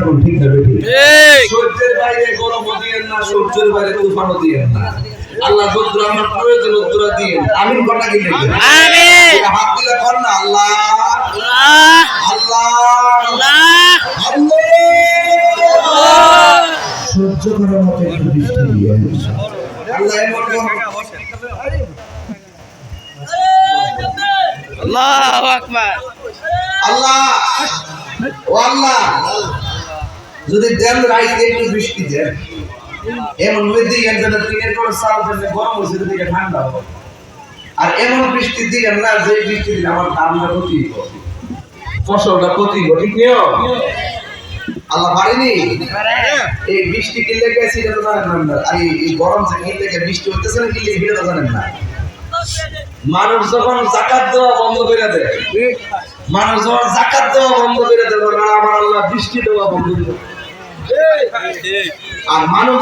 কথা কোন ঠিক না ঠিক। সূর্যের বাইরে গরমও দিয়েন না সূর্যের বাইরে তুফানও দিয়েন না। আল্লাহ যদ্র আমার প্রয়োজন উত্তর দিয়েন আমিন কটা কি আমিন। হাত দিলে কর না আল্লাহ। আল্লাহ। আল্লাহ। আল্লাহ। সহ্য করার মতো একটু দিয়ে আল্লাহ। এমন আল্লাহু আকবার। আল্লাহ। ও আল্লাহ। যদি দেন রাইতে একটু বৃষ্টি দেন। এমন মেদি একজন তিনের পর সাল জন্য গরম হয়েছে দিকে ঠান্ডা হবে আর এমন বৃষ্টি দিয়েন না, যে বৃষ্টি দিলে আমার দামটা ক্ষতি হবে ফসলটা ক্ষতি হবে ঠিক নিও আল্লাহ পারেনি? এই বৃষ্টি কিনলে গেছে, এটা তো জানেন না আর এই- গরম যে কিনলে বৃষ্টি হতেছে না, কিনলে এটা তো জানেন না। মানুষ যখন জাকাত দেওয়া বন্ধ করে দেয়, মানুষ যখন জাকাত দেওয়া বন্ধ করে দেবে আমার আল্লাহ বৃষ্টি দেওয়া বন্ধ করে দেবে আর মানব